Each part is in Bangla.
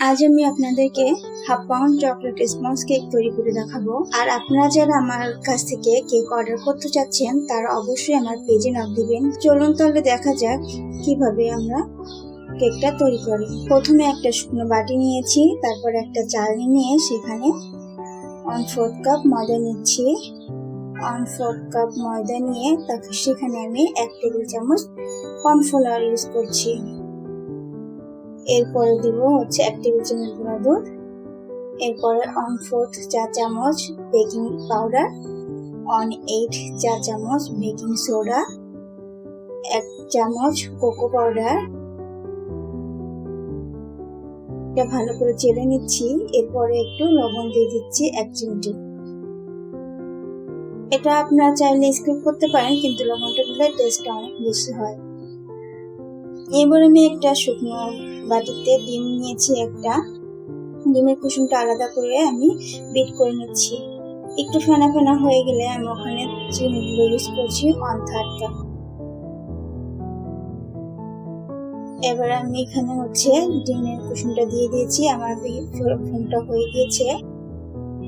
আজ আমি আপনাদেরকে half pound chocolate sponge cake তৈরি করে দেখাবো। আর আপনারা যারা আমার কাছ থেকে কেক অর্ডার করতে চাচ্ছেন, তারা অবশ্যই আমার পেজে নক দিবেন। চলুন তাহলে দেখা যাক কীভাবে আমরা কেকটা তৈরি করি। প্রথমে একটা শুকনো বাটি নিয়েছি, তারপর একটা চালনি নিয়ে সেখানে ওয়ান ফোর্থ কাপ ময়দা নিচ্ছি। ওয়ান ফোর্থ কাপ ময়দা নিয়ে তারপর সেখানে আমি এক টেবিল চামচ কর্নফ্লাওয়ার ইউজ করছি। এরপরে দিব হচ্ছে এক টেবিল গুঁড়া দুধ। এরপরে ওয়ান ফোর্থ চা চামচ বেকিং পাউডার ওয়ান এইট চা চামচ বেকিং সোডা এক চামচ কোকো পাউডার এটা ভালো করে চেলে নিচ্ছি, এরপরে একটু লবণ দিয়ে দিচ্ছি এক চিমটি। এটা আপনারা চাইলে স্কিপ করতে পারেন, কিন্তু লবণটা দিলে টেস্টটা অনেক বেশি হয়। এবার আমি একটা শুকনো বাটিতে ডিম নিয়েছি একটা। ডিমের কুসুমটা আলাদা করে আমি বিট করে নিচ্ছি। একটু ফেনা ফেনা হয়ে গেলে আমি ওখানে চিনিগুলো ইউজ করছি ওয়ান থার্ড এবার আমি এখানে হচ্ছে ডিমের কুসুমটা দিয়ে দিয়েছি। আমার ফোনটা হয়ে গিয়েছে।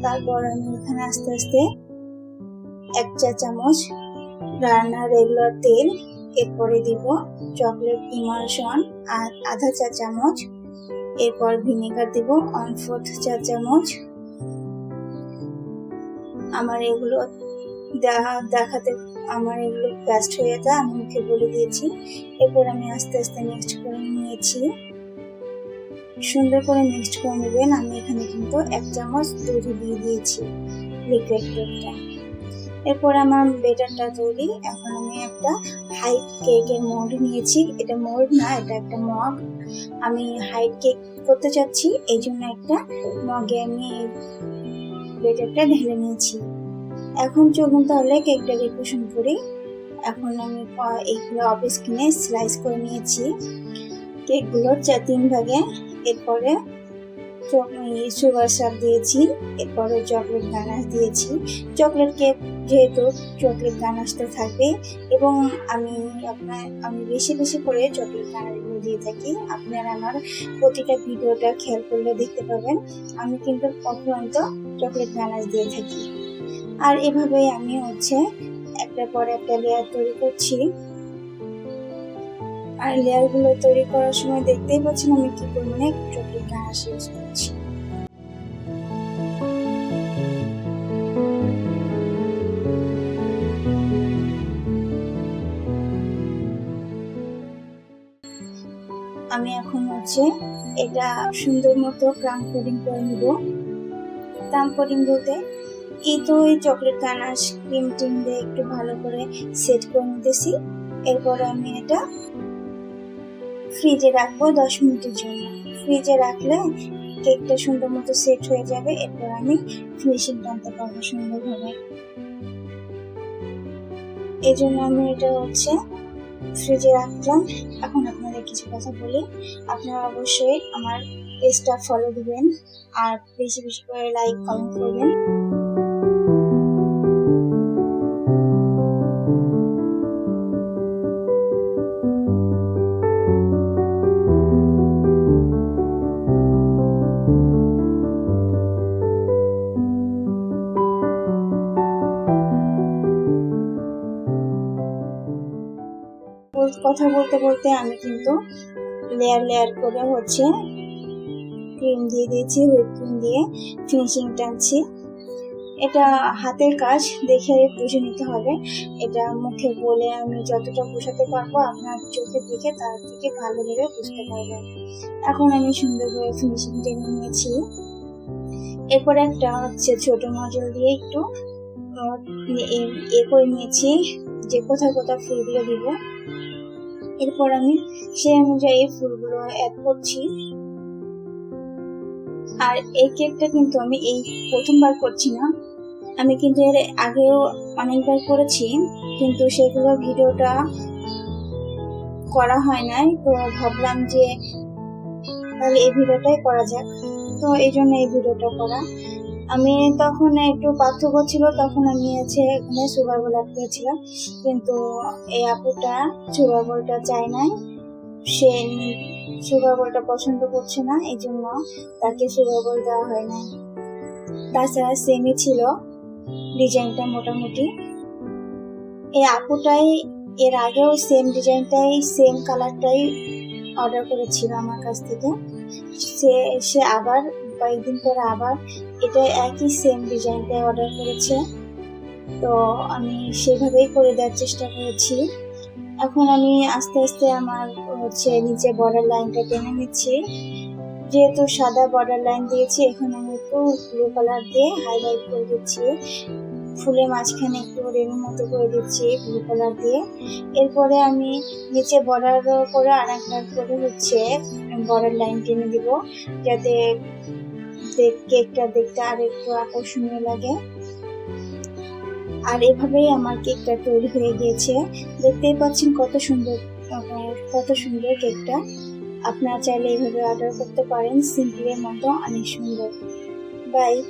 তারপর আমি এখানে আস্তে আস্তে এক চা চামচ রান্নার রেগুলার তেল এরপরে দিব চকলেট ইমালশন আর আধা চা চামচ। এরপর ভিনেগার দিব ওয়ান ফোর্থ চা চামচ। আমার এগুলো দেখাতে, আমার এগুলো পেস্ট হয়ে যেতে আমি মুখে বলে দিয়েছি। এরপর আমি আস্তে আস্তে মিক্সড করে নিয়েছি। সুন্দর করে মিক্সড করে নেবেন, আমি এখানে কিন্তু এক চামচ দুধ দিয়ে দিয়েছি লিকুইড দুধটা। এরপর আমার বেটারটা তৈরি এখন আমি একটা হাইট কেকের মোল্ড নিয়েছি। এটা মোল্ড না, এটা একটা মগ আমি হাইট কেক করতে চাচ্ছি, এই জন্য একটা মগে আমি বেটারটা ঢেলে নিয়েছি। এখন চলুন তাহলে কেকটা ডেকোরেশন করি। এখন আমি এইগুলো অফিস কিনে স্লাইস করে নিয়েছি। কেকগুলো তিন ভাগে, এরপরে সুগার সাপ দিয়েছি, এরপরে চকলেট গানাশ দিয়েছি। চকলেট কেক যেহেতু চকলেট গানাশটা থাকবে এবং আমি আপনার, আমি বেশি বেশি করে চকলেট গানাশগুলো দিয়ে থাকি। আপনারা আমার প্রতিটা ভিডিওটা খেয়াল করলে দেখতে পাবেন। আমি কিন্তু অফুরন্ত চকলেট গানাশ দিয়ে থাকি। আর এভাবেই আমি হচ্ছে একটার পর একটা লেয়ার তৈরি করছি। আর লেয়ারগুলো তৈরি করার সময় দেখতেই পাচ্ছেন আমি কি পরিমাণে চকলেট গানাশ ইউজ করছি। আমি এখন হচ্ছে এটা সুন্দর মতো ক্রাম কোডিং করে নিব। ক্রাম কোডিং বলতে এই তো এই চকলেট গানাশ ক্রিম টিম দিয়ে একটু ভালো করে সেট করে নিতেছি। এরপরে আমি এটা ফ্রিজে রাখব দশ মিনিটের জন্য। ফ্রিজে রাখলে কেকটা সুন্দর মতো সেট হয়ে যাবে, এরপর আমি ফিনিশিং টানতে পারব সুন্দরভাবে। এই জন্য আমি এটা হচ্ছে ফ্রিজে রাখলাম। এখন আপনাদের কিছু কথা বলি। আপনারা অবশ্যই আমার পেজটা ফলো দিবেন, আর বেশি বেশি করে লাইক কমেন্ট করবেন। কথা বলতে বলতে আমি কিন্তু লেয়ার লেয়ার করে হচ্ছে ক্রিম দিয়ে দিয়েছি হুইপ ক্রিম দিয়ে ফিনিশিং টানছি। এটা হাতের কাজ, দেখে বুঝে নিতে হবে। এটা মুখে বলে আমি যতটা বোঝাতে পারব, আপনার চোখে দেখে তার থেকে ভালোভাবে বুঝতে পারবেন। এখন আমি সুন্দরভাবে ফিনিশিং টেনে নিয়েছি। এরপর একটা হচ্ছে ছোট নজল দিয়ে একটু এ করে নিয়েছি। যে কোথায় কোথায় ফুলগুলো দিব এরপর আমি সেই অনুযায়ী ফুলগুলো অ্যাড করছি। আর এই কেকটা কিন্তু আমি এই প্রথমবার করছি না। আমি কিন্তু এর আগেও অনেকবার করেছি, কিন্তু সেগুলো ভিডিওটা করা হয় নাই, তো ভাবলাম যে তাহলে এই ভিডিওটাই করা যাক। তো এই জন্য এই ভিডিওটা করা। আমি তখন একটু পার্থক্য ছিল, তখন আমি আছে এখানে সুগার বল অ্যাড করেছিলাম। কিন্তু এই আপুটা সুগার চাই নাই। সে সুগার পছন্দ করছে না এই জন্য তাকে সুগার দেওয়া হয় না তাছাড়া সেমই ছিল ডিজাইনটা মোটামুটি। এই আপুটাই এর আগেও সেম ডিজাইনটাই সেম কালারটাই অর্ডার করেছিল আমার কাছ থেকে। সে সে আবার কয়েকদিন পরে আবার এটা একই সেম ডিজাইনটাই অর্ডার করেছে। তো আমি সেভাবেই করে দেওয়ার চেষ্টা করেছি। এখন আমি আস্তে আস্তে আমার হচ্ছে নিচে বর্ডার লাইনটা টেনে নিচ্ছি। যেহেতু সাদা বর্ডার লাইন দিয়েছি, এখন আমি একটু ব্লু কালার দিয়ে হাইলাইট করে দিচ্ছি। ফুলের মাঝখানে একটু রেণুর মতো করে দিচ্ছি ব্লু কালার দিয়ে। এরপরে আমি নিচে বর্ডার করে আর একবার করে হচ্ছে বর্ডার লাইন টেনে দিব, যাতে কেকটা দেখতে আর একটু আকর্ষণীয় লাগে। আর এভাবেই আমার কেকটা তৈরি হয়ে গিয়েছে। দেখতেই পাচ্ছেন কত সুন্দর কত সুন্দর কেকটা। আপনারা চাইলে এইভাবে অর্ডার করতে পারেন, সিম্পলের মতো, অনেক সুন্দর। বাই